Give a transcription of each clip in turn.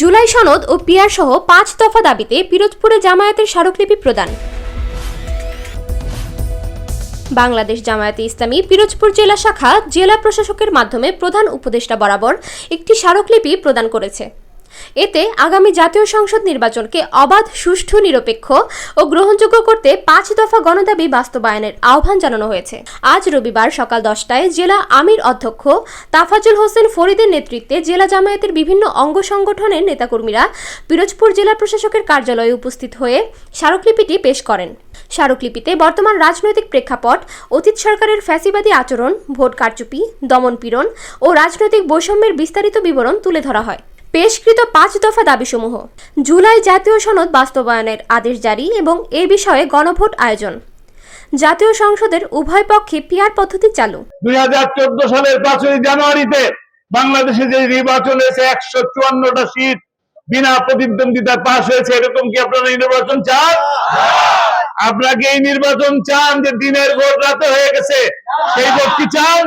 জুলাই সনদ ও পিয়ার সহ পাঁচ দফা দাবিতে পিরোজপুরে জামায়াতের স্মারকলিপি প্রদান। বাংলাদেশ জামায়াতে ইসলামী পিরোজপুর জেলা শাখা জেলা প্রশাসকের মাধ্যমে প্রধান উপদেষ্টা বরাবর একটি স্মারকলিপি প্রদান করেছে। এতে আগামী জাতীয় সংসদ নির্বাচনকে অবাধ, সুষ্ঠু, নিরপেক্ষ ও গ্রহণযোগ্য করতে পাঁচ দফা গণদাবি বাস্তবায়নের আহ্বান জানানো হয়েছে। আজ রবিবার সকাল দশটায় জেলা আমির অধ্যক্ষ তাফাজুল হোসেন ফরিদের নেতৃত্বে জেলা জামায়াতের বিভিন্ন অঙ্গ সংগঠনের নেতাকর্মীরা পিরোজপুর জেলা প্রশাসকের কার্যালয়ে উপস্থিত হয়ে স্মারকলিপিটি পেশ করেন। স্মারকলিপিতে বর্তমান রাজনৈতিক প্রেক্ষাপট, অতীত সরকারের ফ্যাসিবাদী আচরণ, ভোট কারচুপি দমনপীড়ন ও রাজনৈতিক বৈষম্যের বিস্তারিত বিবরণ তুলে ধরা হয়। পেশকৃত পাঁচ দফা দাবিসমূহ। জুলাই জাতীয় সনদ বাস্তবায়নের আদেশ জারি এবং এ বিষয়ে গণভোট আয়োজন। জাতীয় সংসদের উভয় পক্ষে পিয়ার পদ্ধতি চালু। দুই হাজার চোদ্দ সালের পাঁচই জানুয়ারিতে বাংলাদেশে যে নির্বাচন হয়েছে, একশো চুয়ান্নটা সিট বিনা প্রতিদ্বন্দ্বিতা পাশ হয়েছে, এরকম কি আপনারা নির্বাচন চান? আপনাকে এই নির্বাচন চান যে দিনের ভোট রাতে হয়ে গেছে। সেই ভোট কি চান?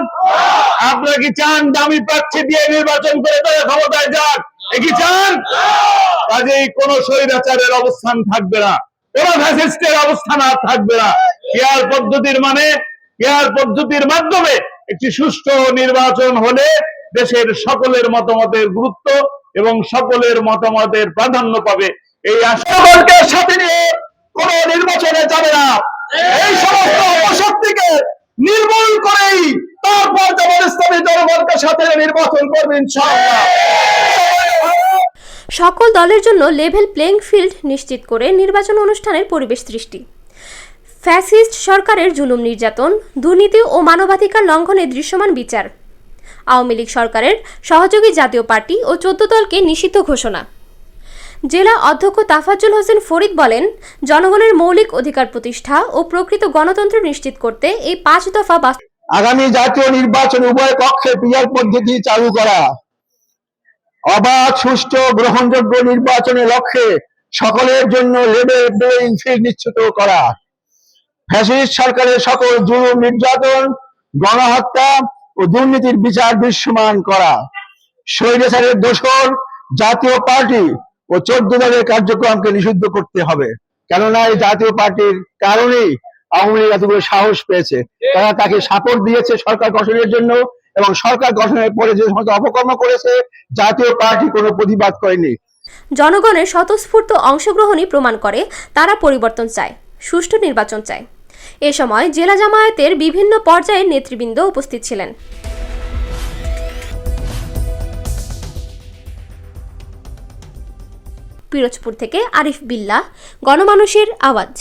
আপনারা কি চান দামি প্রার্থী দিয়ে নির্বাচন করে তারা ক্ষমতায় যাক কি চান? কাজেই কোন অবস্থান থাকবে না ফ্যাসিস্টের অবস্থান আর থাকবে না। পেয়ার পদ্ধতির মানে পেয়ার পদ্ধতির মাধ্যমে একটি সুষ্ঠু নির্বাচন হলে দেশের সকলের মতামতের গুরুত্ব এবং সকলের মতামতের প্রাধান্য পাবে। এই আশাকে সাথে নিয়ে কোন নির্বাচনে যাবে না। এই সমস্ত অপশক্তিকে নির্মূল করেই তারপর যেমন ইসলামী জনগণকে সাথে নির্বাচন করবে ইনশাআল্লাহ। সকল দলের জন্য লেভেল প্লেইং ফিল্ড নিশ্চিত করে নির্বাচন অনুষ্ঠানের পরিবেশ সৃষ্টি। ফ্যাসিস্ট সরকারের জুলুম নির্যাতন, দুর্নীতি ও মানবাধিকার লঙ্ঘনের দৃশ্যমান বিচার। আওয়ামী লীগ সরকারের সহযোগী জাতীয় পার্টি ও চোদ্দ দলকে নিষিদ্ধ ঘোষণা। জেলা অধ্যক্ষ তাফাজ্জুল হোসেন ফরিদ বলেন, জনগণের মৌলিক অধিকার প্রতিষ্ঠা ও প্রকৃত গণতন্ত্র নিশ্চিত করতে এই পাঁচ দফা আগামী জাতীয় নির্বাচন উভয় পক্ষে পিয়ার পদ্ধতি চালু করা। অবাধ, সুষ্ঠু, গ্রহণযোগ্য নির্বাচনের লক্ষ্যে সকলের জন্য লেভেল প্লেইং ফিল্ড নিশ্চিত করা। ফ্যাসিস্ট সরকারের সকল জুলুম নির্যাতন, গণহত্যা ও দুর্নীতির বিচার দৃশ্যমান করা। স্বৈরাচারের দোষর জাতীয় পার্টি ও চোদ্দ দলের কার্যক্রমকে নিষিদ্ধ করতে হবে। কেননা এই জাতীয় পার্টির কারণেই আওয়ামী লীগ এতগুলো সাহস পেয়েছে। তারা তাকে সাপোর্ট দিয়েছে সরকার গঠনের জন্য এবং সরকার গঠনের পরে যে সমস্ত অপকর্ম করেছে, জাতীয় পার্টি কোনো প্রতিবাদ করেনি। জনগণের স্বতঃস্ফূর্ত অংশগ্রহণই প্রমাণ করে, তারা পরিবর্তন চায়, সুষ্ঠু নির্বাচন চায়। এ সময় জেলা জামায়াতের বিভিন্ন পর্যায়ের নেতৃবৃন্দ উপস্থিত ছিলেন। পিরোজপুর থেকে আরিফ বিল্লাহ গণমানুষের আওয়াজ।